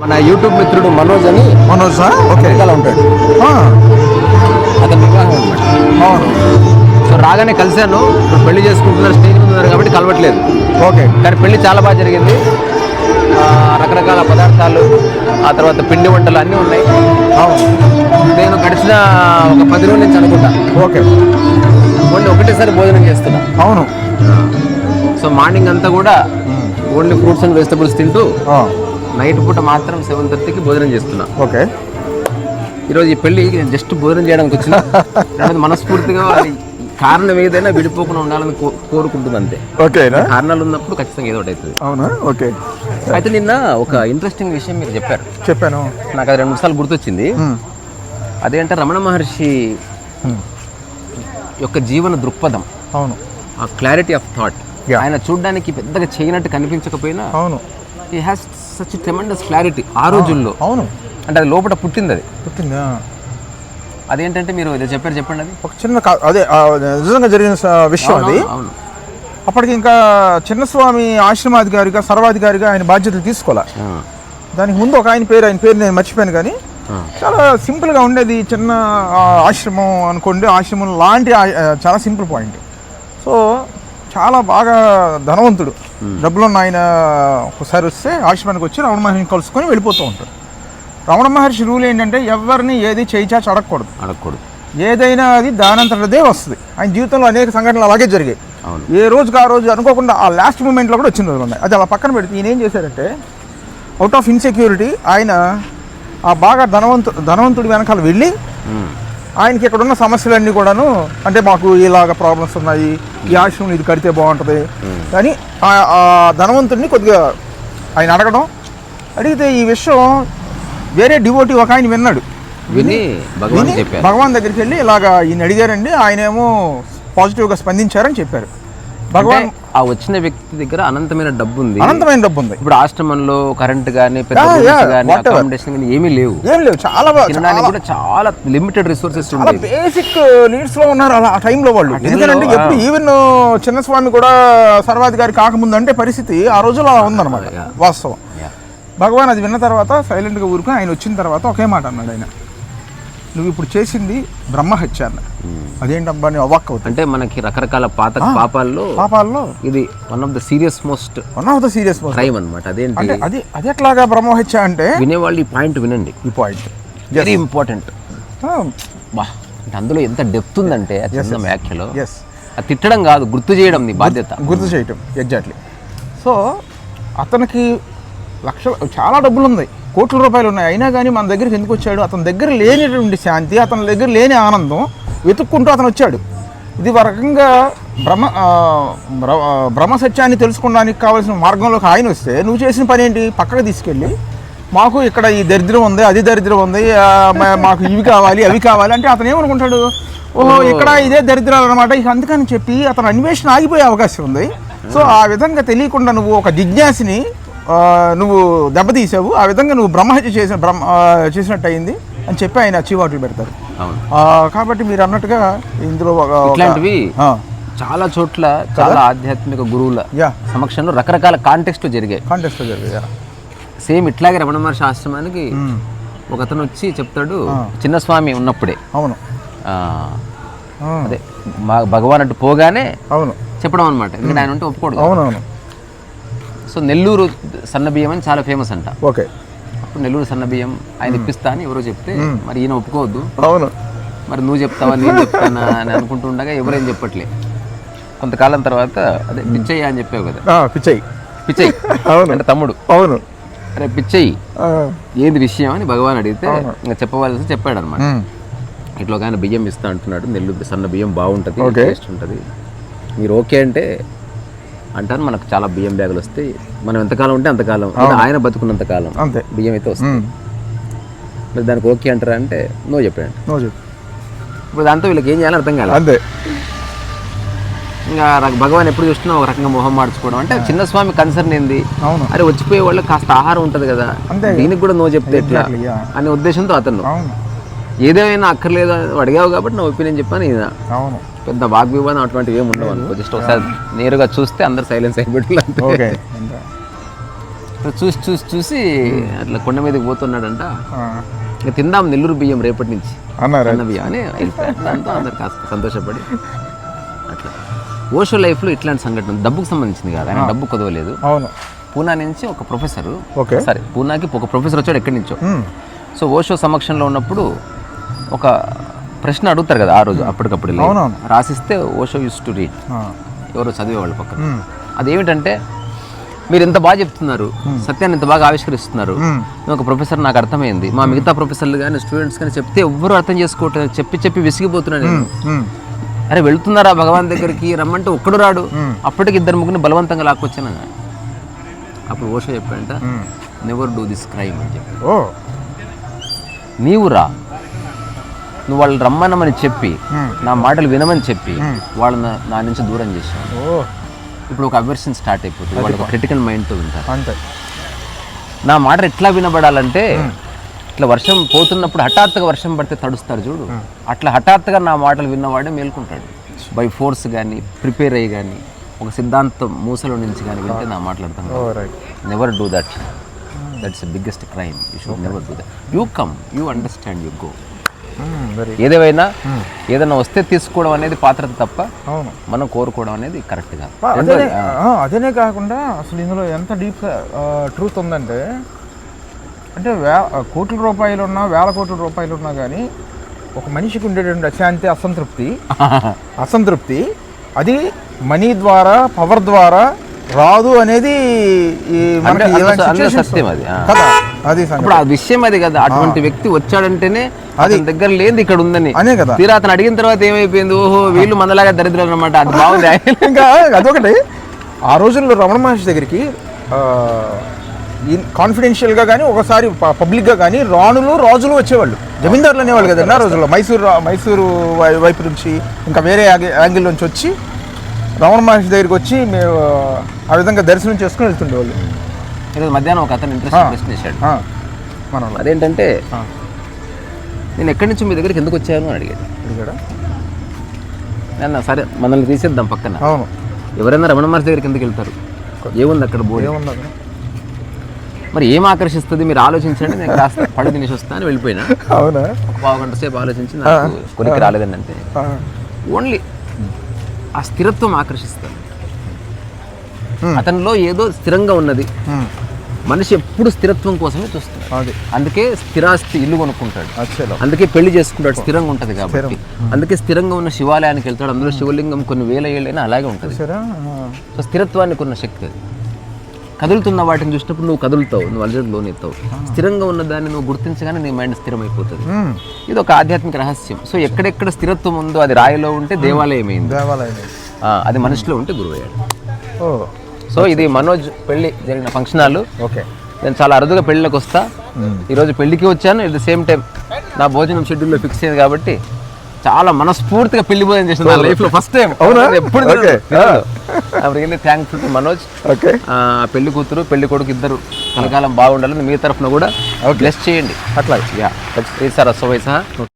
మన యూట్యూబ్ మిత్రుడు మనోజ్ అని మనోజ్? ఓకే. వెనకాల ఉంటాడు. అతని వివాహం అనమాట అవును. సో రాగానే కలిశాను. ఇప్పుడు పెళ్ళి చేసుకుంటున్నారు స్టేజ్ మీద ఉన్నారు కాబట్టి కలవట్లేదు. ఓకే. కానీ పెళ్ళి చాలా బాగా జరిగింది. ఆ, రకరకాల పదార్థాలు ఆ తర్వాత పిండి వంటలు అన్నీ ఉన్నాయి. అవును. నేను గడిచిన ఒక పది రోజుల నుంచి అనుకుంటా. ఓకే. ఓన్లీ ఒకటేసారి భోజనం చేస్తున్నా. అవును. సో మార్నింగ్ అంతా కూడా ఓన్లీ ఫ్రూట్స్ అండ్ వెజిటబుల్స్ తింటూ నైట్ పూట మాత్రం సెవెన్ థర్టీకి భోజనం చేస్తున్నా. ఓకే. ఈరోజు ఈ నేను జస్ట్ భోజనం చేయడానికి వచ్చిన మనస్ఫూర్తిగా కారణం ఏదైనా విడిపోకుండా ఉండాలని కోరుకుంటుంది అంతే. ఓకేనా కారణాలు ఉన్నప్పుడు ఖచ్చితంగా ఏదో ఒకటి అవుతుంది. అవునా? ఓకే. అయితే నిన్న ఒక ఇంట్రెస్టింగ్ విషయం మీరు చెప్పారు. చెప్పాను. నాకు అది రెండు సార్లు గుర్తొచ్చింది. అదేంటే రమణ మహర్షి. యొక్క జీవన దృక్పథం అవును. ఆ క్లారిటీ ఆఫ్ థాట్. ఆయన చూడడానికి పెద్దగా చేయనట్టు కనిపించకపోయినా అవును. ఈ హ్యాస్ సచ్ ట్రెమెండస్ క్లారిటీ ఆ రోజుల్లో. అవును. అంటే అది లోపల పుట్టింది అది పుట్టిందా అదేంటంటే మీరు ఏదో చెప్పారు చెప్పండి అది? ఒక చిన్న అదే నిజంగా జరిగిన విషయం అది. అవును, అప్పటికి ఇంకా చిన్నస్వామి ఆశ్రమాధికారిగా సర్వాధికారిగా ఆయన బాధ్యతలు తీసుకోలే. ఆ, దానికి ముందు ఒక ఆయన పేరు ఆయన పేరు నేను మర్చిపోయాను కానీ. చాలా సింపుల్గా ఉండేది చిన్న ఆశ్రమం అనుకోండి. ఆశ్రమం లాంటి చాలా సింపుల్ పాయింట్. సో చాలా బాగా ధనవంతుడు. డబ్బులున్న ఆయన ఒకసారి వస్తే ఆశ్రమానికి వచ్చి రమణ మహర్షిని కలుసుకొని వెళ్ళిపోతూ ఉంటాడు. రమణ మహర్షి రూల్ ఏంటంటే ఎవరిని ఏది చేయి చాచి అడగకూడదు. అడగకూడదు. ఏదైనా అది దానంతటదే వస్తుంది. ఆయన జీవితంలో అనేక సంఘటనలు అలాగే జరిగాయి. ఏ రోజుకి ఆ రోజు అనుకోకుండా ఆ లాస్ట్ మూమెంట్లో కూడా వచ్చిన రోజులు ఉన్నాయి. అది అలా పక్కన పెడితే ఈయన ఏం చేశారంటే అవుట్ ఆఫ్ ఇన్సెక్యూరిటీ ఆయన ఆ బాగా ధనవంతు ధనవంతుడి వెనకాల వెళ్ళి. ఆయనకి ఇక్కడ ఉన్న సమస్యలన్నీ కూడాను అంటే మాకు ఇలాగ ప్రాబ్లమ్స్ ఉన్నాయి ఈ ఆశ్రమం ఇది కడితే బాగుంటుంది కానీ ఆ- ఆ ధనవంతుడిని కొద్దిగా ఆయన అడగడం. అడిగితే ఈ విషయం వేరే డివోటీ ఒక ఆయన విన్నాడు. విని భగవాన్ దగ్గరికి వెళ్ళి ఇలాగా ఈయన అడిగారండి ఆయనేమో పాజిటివ్గా స్పందించారని చెప్పారు. భగవాన్ ఆ వచ్చిన వ్యక్తి దగ్గర అనంతమైన డబ్బు ఉంది అనంతమైన డబ్బు ఉంది ఇప్పుడు ఆశ్రమంలో కరెంట్ గానీ. అకామిడేషన్ గానీ ఏమీ లేవు ఏం లేవు చాలా కూడా చాలా లిమిటెడ్ రిసోర్సెస్ చాలా బేసిక్ నీడ్స్లో ఉన్నారు అలా ఆ టైంలో వాళ్ళు ఎందుకంటే. ఎప్పుడు ఈవెన్ చిన్నస్వామి కూడా సర్వాధికారి కాకముందు అంటే పరిస్థితి ఆ రోజుల్లో అలా ఉందన్నమాట. వాస్తవం. భగవాన్ అది విన్న తర్వాత సైలెంట్గా ఊరుకుని ఆయన వచ్చిన తర్వాత ఒకే మాట అన్నాడు ఆయన నువ్వు ఇప్పుడు చేసింది బ్రహ్మహత్య అన్న అదేంటబ్బా నేను అవాక్ అవుతాను అంటే మనకి రకరకాల పాత పాపాల్లో పాపాల్లో ఇది one of the serious most one of the serious crime అనమాట అదేంటి? అంటే అది అది ఎట్లాగా బ్రహ్మహత్య అంటే వినేవాళ్ళు ఈ పాయింట్ వినండి. ఈ పాయింట్ వెరీ ఇంపార్టెంట్ బా అంటే అందులో ఎంత డెప్త్ ఉందంటే చిన్న వ్యాఖ్యలో ఎస్ అది తిట్టడం కాదు గుర్తు చేయడం నీ బాధ్యత. గుర్తు చేయటం ఎగ్జాక్ట్లీ సో అతనికి లక్షల చాలా డబ్బులు ఉన్నాయి కోట్ల రూపాయలు ఉన్నాయి. అయినా కానీ మన దగ్గరికి ఎందుకు వచ్చాడు? అతని దగ్గర లేనిటువంటి శాంతి అతని దగ్గర లేని ఆనందం వెతుక్కుంటూ అతను వచ్చాడు. ఇది ఒక రకంగా ఆ, బ్రహ్మ సత్యాన్ని తెలుసుకోవడానికి కావాల్సిన మార్గంలోకి ఆయన వస్తే నువ్వు చేసిన పని ఏంటి? పక్కకు తీసుకెళ్ళి మాకు ఇక్కడ ఈ దరిద్రం ఉంది అది దరిద్రం ఉంది మాకు ఇవి కావాలి అవి కావాలి అంటే అతను ఏమనుకుంటాడు? ఓహో ఇక్కడ ఇదే దరిద్రాలు అనమాట ఇక అందుకని చెప్పి అతను అన్వేషణ ఆగిపోయే అవకాశం ఉంది. సో ఆ విధంగా తెలియకుండా నువ్వు ఒక జిజ్ఞాసిని నువ్వు దెబ్బతీసావు ఆ విధంగా నువ్వు బ్రహ్మహత్య చేసిన బ్రహ్మ చేసినట్టు అయింది అని చెప్పి ఆయన చీవాట్లు పెడతారు. కాబట్టి మీరు అన్నట్టుగా ఇందులో ఇట్లాంటివి చాలా చోట్ల చాలా ఆధ్యాత్మిక గురువుల సమక్షంలో రకరకాల కాంటెక్స్ట్ జరిగాయి. కాంటెస్ట్ జరిగింది సేమ్ ఇట్లాగే రమణ మహర్షి ఆశ్రమానికి ఒక అతను వచ్చి చెప్తాడు చిన్నస్వామి ఉన్నప్పుడే. అవును. అదే మా భగవాన్ అటు పోగానే అవును. చెప్పడం అనమాట ఎందుకంటే ఆయన ఉంటే ఒప్పుకోడు. అవునవును. సో నెల్లూరు సన్న బియ్యం అని చాలా ఫేమస్ అంట. ఓకే. అప్పుడు నెల్లూరు సన్న బియ్యం ఆయన ఇప్పిస్తా అని ఎవరో చెప్తే మరి ఈయన ఒప్పుకోవద్దు. అవును. మరి నువ్వు చెప్తావా నేను చెప్తానా? అని అనుకుంటూ ఉండగా ఎవరేం చెప్పట్లే. కొంతకాలం తర్వాత అదే పిచ్చయ్య అని చెప్పావు కదా. పిచ్చయ్యి. పిచ్చయ్య. అవును. అంటే తమ్ముడు. అవును. అరే పిచ్చయ్యి ఏంది విషయం? అని భగవాన్ అడిగితే ఇంకా చెప్పవలసి చెప్పాడు అనమాట ఇట్లా ఒక ఆయన బియ్యం ఇస్తా అంటున్నాడు. నెల్లూరు సన్న బియ్యం బాగుంటుంది. టేస్ట్ ఉంటుంది. మీరు ఓకే అంటే అంటాను మనకు చాలా బియ్యం బ్యాగులు వస్తాయి. మనం ఎంతకాలం ఉంటే అంతకాలం. ఆయన బతుకున్నంత కాలం అంతే. బియ్యం అయితే వస్తుంది మరి దానికి ఓకే అంటారా అంటే నో చెప్పాడు నువ్వు చెప్పు. ఇప్పుడు దాంతో వీళ్ళకి ఏం చేయాలో అర్థం కాలేదు అంతే. ఇంకా భగవాన్ ఎప్పుడు చూసినా ఒక రకంగా మొహం మార్చుకోవడం అంటే చిన్న స్వామి కన్సర్న్ ఏంది? అరే వచ్చిపోయే వాళ్ళకి కాస్త ఆహారం ఉంటుంది కదా. దీనికి కూడా నో చెప్తే ఎట్లా. అనే ఉద్దేశంతో అతను. ఏదేమైనా అక్కర్లేదు అడిగావు కాబట్టి నా ఒపీనియన్ చెప్పాను ఈయన అవును. పెద్ద వాగ్వివాదం అటువంటివి ఏమి ఉండవు అనుకో. జస్ట్ ఒకసారి నేరుగా చూస్తే అందరు సైలెన్స్ అయిపోయి ఓకే. అంతే ఇట్లా చూసి చూసి చూసి అట్లా కొండ మీదకి పోతున్నాడంట. ఇక తిందాం నెల్లూరు బియ్యం రేపటి నుంచి. అన్న బియ్యం అని. దాంతో అందరు కాస్త సంతోషపడి. అట్లా. ఓషో లైఫ్లో ఇట్లాంటి సంఘటన డబ్బుకు సంబంధించింది కాదు. ఆయన డబ్బు కుదవలేదు. అవును. పూనా నుంచి ఒక ప్రొఫెసర్ ఓకే. సరే పూనాకి ఒక ప్రొఫెసర్ వచ్చాడు ఎక్కడి నుంచో. సో ఓషో సమక్షంలో ఉన్నప్పుడు ఒక ప్రశ్న అడుగుతారు కదా ఆ రోజు అప్పటికప్పుడు. రాసిస్తే ఓషో యూస్ టు రీడ్ ఎవరో చదివేవాళ్ళు పక్కన. అదేమిటంటే మీరు ఇంత బాగా చెప్తున్నారు సత్యాన్ని ఇంత బాగా ఆవిష్కరిస్తున్నారు ఒక ప్రొఫెసర్ నాకు అర్థమైంది. మా మిగతా ప్రొఫెసర్లు కానీ స్టూడెంట్స్ కానీ చెప్తే ఎవ్వరూ అర్థం చేసుకోవట్లేదు చెప్పి చెప్పి విసిగిపోతున్నాను నేను. అరే వెళ్తున్నారా భగవాన్ దగ్గరికి? రమ్మంటే ఒక్కడు రాడు. అప్పటికి ఇద్దరు ముగ్గురిని బలవంతంగా లాక్కొచ్చాను. అప్పుడు ఓషో చెప్పాడంట. నెవర్ డూ దిస్ క్రైమ్ అని చెప్పి. నీవు రా. నువ్వు వాళ్ళు రమ్మనమని చెప్పి. నా మాటలు వినమని చెప్పి వాళ్ళని నా నుంచి దూరం చేశాను ఇప్పుడు ఒక అవర్షన్ స్టార్ట్ అయిపోతుంది. వాళ్ళు ఒక క్రిటికల్ మైండ్తో వింటారు. అంతే. నా మాట ఎట్లా వినబడాలంటే ఇట్లా వర్షం పోతున్నప్పుడు హఠాత్తుగా వర్షం పడితే తడుస్తారు చూడు. అట్లా హఠాత్తుగా నా మాటలు విన్నవాడే మేల్కుంటాడు. బై ఫోర్స్ కానీ ప్రిపేర్ అయ్యి కానీ ఒక సిద్ధాంతం మూసలో నుంచి కానీ వింటే నా మాట్లాడతాను never do that that's biggest crime you should never do that you come you understand you go very ఏదేమైనా ఏదైనా వస్తే తీసుకోవడం అనేది పాత్రత తప్ప మనం కోరుకోవడం అనేది కరెక్ట్ కాదు ఆ, అదేనే కాకుండా అసలు ఇందులో ఎంత డీప్ ట్రూత్ ఉందంటే అంటే వే కోట్ల రూపాయలు ఉన్నా వేల కోట్ల రూపాయలు ఉన్నా కానీ ఒక మనిషికి ఉండేటువంటి అశాంతి అసంతృప్తి అసంతృప్తి అది మనీ ద్వారా పవర్ ద్వారా రాదు అనేది. కదా. అది. ఇప్పుడు ఆ విషయం అది కదా అటువంటి వ్యక్తి వచ్చాడంటేనే అతని దగ్గర లేని ఇక్కడ ఉందని. అనే కదా. తీరా అతను అడిగిన తర్వాత ఏమైపోయింది? ఓహో వీళ్ళు మనలాగా దరిద్రులు అనమాట అది బాగుంది. ఇంకా అదొకటి. ఆ రోజుల్లో రమణ మహర్షి దగ్గరికి కాన్ఫిడెన్షియల్గా కానీ ఒకసారి పబ్లిక్గా కానీ రాణులు రాజులు వచ్చేవాళ్ళు. జమీందారులు అనేవాళ్ళు కదండి ఆ రోజుల్లో. మైసూరు మైసూరు వైపు నుంచి ఇంకా వేరే యాంగి- యాంగిల్ నుంచి వచ్చి రమణ మహర్షి దగ్గరికి వచ్చి మేము ఆ విధంగా దర్శనం చేసుకుని వెళ్తుండేవాళ్ళు. ఈరోజు మధ్యాహ్నం ఒక అతను ఇంట్రెస్ట్ ప్రశ్న చేశాడు. మన. అదేంటంటే నేను ఎక్కడి నుంచి మీ దగ్గరికి ఎందుకు వచ్చాను అని అడిగాడు. అడిగాడా? నేను సరే మనల్ని తీసేద్దాం పక్కన. అవును. ఎవరైనా రమణ మహర్షి దగ్గరికి ఎందుకు వెళ్తారు? ఏముంది అక్కడ బోర్డు ఏముంది అక్కడ? మరి ఏం ఆకర్షిస్తుంది? మీరు ఆలోచించండి నేను కాస్త పడి తినేసి వస్తా అని వెళ్ళిపోయినా. అవునా? ఒక పావు గంట సేపు ఆలోచించి నాకు కొనికి రాలేదండి అంటే ఆ, ఓన్లీ ఆ స్థిరత్వం ఆకర్షిస్తుంది. Hmm. అతనిలో ఏదో స్థిరంగా ఉన్నది. మనిషి ఎప్పుడు స్థిరత్వం కోసమే చూస్తున్నాడు అది. అందుకే స్థిరాస్తి ఇల్లు కొనుక్కుంటాడు. అందుకే పెళ్ళి చేసుకుంటాడు. స్థిరంగా ఉంటుంది కాబట్టి. అందుకే స్థిరంగా ఉన్న శివాలయానికి వెళ్తాడు. అందులో శివలింగం కొన్ని వేల ఏళ్ళైనా అలాగే ఉంటుంది. సరే సో స్థిరత్వానికి ఉన్న శక్తి అది. కదులుతున్న వాటిని చూసినప్పుడు నువ్వు కదులుతావు నువ్వు అలజడి లోనెత్తావు. స్థిరంగా ఉన్న దాన్ని నువ్వు గుర్తించగానే నీ మైండ్ స్థిరమైపోతుంది. ఇది ఒక ఆధ్యాత్మిక రహస్యం. సో ఎక్కడెక్కడ స్థిరత్వం ఉందో అది రాయిలో ఉంటే దేవాలయం అయింది అది మనిషిలో ఉంటే గురువు అయ్యాడు ఓ. సో ఇది మనోజ్ పెళ్ళి జరిగిన ఫంక్షన్ హాల్. ఓకే. నేను చాలా అరుదుగా పెళ్ళికి వస్తా. ఈరోజు పెళ్ళికి వచ్చాను. ఎట్ ద సేమ్ టైం నా భోజనం షెడ్యూల్లో ఫిక్స్ అయింది కాబట్టి చాలా మనస్ఫూర్తిగా పెళ్ళి భోజనం చేసిన నా లైఫ్లో ఫస్ట్ టైం అవునా? ఎప్పుడు. Really thanks to Manoj okay. పెళ్ళి కూతురు పెళ్ళి కొడుకు ఇద్దరు. కలకాలం బాగుండాలని మీ తరఫున కూడా బ్లెస్ చేయండి. అట్లా. యా సార్ అసలు